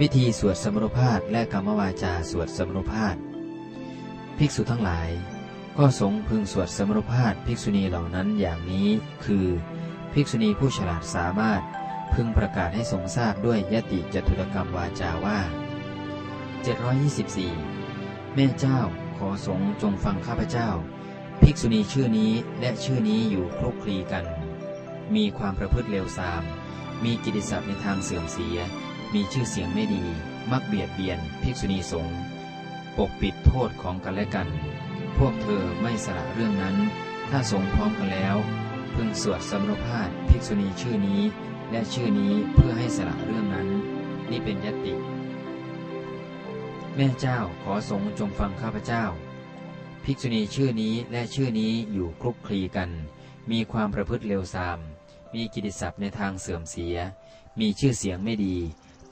วิธีสวดสมรภาสและกรรมวาจาสวดสมรภาสภิกษุทั้งหลาย ก็สงพึงสวดสมรภาสภิกษุณีเหล่านั้นอย่างนี้ คือ ภิกษุณีผู้ฉลาดสามารถพึงประกาศให้ทรงทราบด้วยยติจตุรกรรมวาจาว่า 724 แม่เจ้าขอสงจงฟังข้าพเจ้า ภิกษุณีชื่อนี้และชื่อนี้อยู่คลุกคลีกัน มีความประพฤติเลวทราม มีกิติศัพท์ในทางเสื่อมเสีย มีชื่อเสียงไม่ดี มักเบียดเบียนภิกษุณีสงฆ์ปกปิดโทษของกันและกัน พวกเธอไม่สละเรื่องนั้น ถ้าสงฆ์พร้อมกันแล้ว พึงสวดสมรภาสภิกษุณีชื่อนี้ และชื่อนี้เพื่อให้สละเรื่องนั้น นี่เป็นยติ แม่เจ้าขอสงฆ์จงฟังข้าพเจ้า ภิกษุณีชื่อนี้และชื่อนี้อยู่คลุกคลีกัน มีความประพฤติเลวทราม มีกิติศัพท์ในทางเสื่อมเสีย มีชื่อเสียงไม่ดี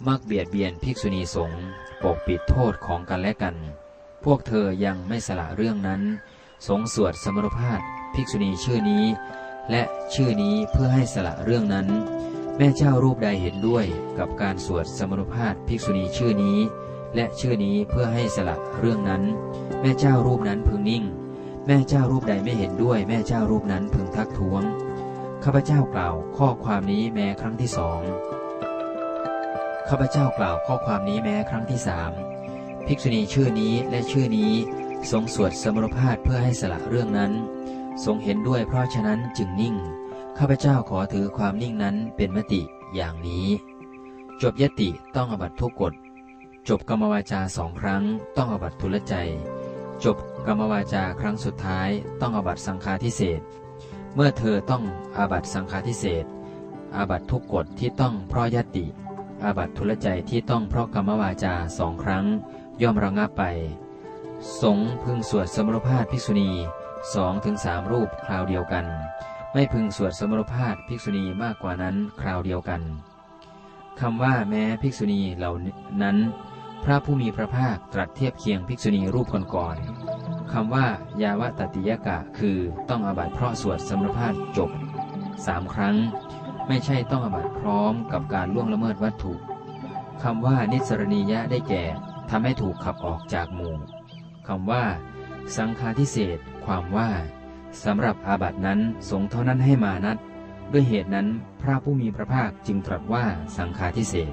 มักเบียดเบียนภิกษุณีสงฆ์ปกปิดโทษของกันและกัน พวกเธอยังไม่สละเรื่องนั้น สงสวดสมรภาสภิกษุณีชื่อนี้ และชื่อนี้เพื่อให้สละเรื่องนั้น แม่เจ้ารูปใดเห็นด้วยกับการสวดสมรภาสภิกษุณีชื่อนี้ และชื่อนี้เพื่อให้สละเรื่องนั้น แม่เจ้ารูปนั้นพึงนิ่ง แม่เจ้ารูปใดไม่เห็นด้วย แม่เจ้ารูปนั้นพึงทักท้วงข้าพเจ้ากล่าวข้อความนี้แม้ครั้งที่สอง ข้าพเจ้ากล่าวข้อความนี้แม้ครั้งที่สามภิกษุณีชื่อนี้และชื่อนี้ ทรงสวดสมรภาสเพื่อให้สละเรื่องนั้น ทรงเห็นด้วยเพราะฉะนั้นจึงนิ่ง ข้าพเจ้าขอถือความนิ่งนั้นเป็นมติอย่างนี้ จบยติต้องอบัตทุกกฎ จบกรรมวาจาสองครั้ง ต้องอบัตทุลใจ จบกรรมวาจาครั้งสุดท้าย ต้องอบัตสังฆาทิเศษเมื่อเธอต้องอาบัตสังฆาทิเศษอาบัตทุกกฎที่ต้องเพราะยติ อาบัตทุลใจที่ต้องเพราะกรรมวาจาสองครั้ง ย่อมระงับไป สงพึงสวดสมรภาสภิกษุณีสองถึงสามรูปคราวเดียวกัน ไม่พึงสวดสมรภาสภิกษุณีมากกว่านั้นคราวเดียวกันคำว่าแม้ภิกษุณีเหล่านั้น พระผู้มีพระภาคตรัสเทียบเคียงภิกษุณีรูปก่อนๆคำว่ายาวตติยกะ คือต้องอาบัติเพราะสวดสมรภาสจบสามครั้ง ไม่ใช่ต้องอาบัตพร้อมกับการล่วงละเมิดวัตถุคำว่านิสรณียะได้แก่ทำให้ถูกขับออกจากหมู่คำว่า สังฆาทิเศษความว่าสำหรับอาบัตินั้นสงเท่านั้นให้มานัด ด้วยเหตุนั้นพระผู้มีพระภาคจึงตรัสว่าสังฆาทิเศษ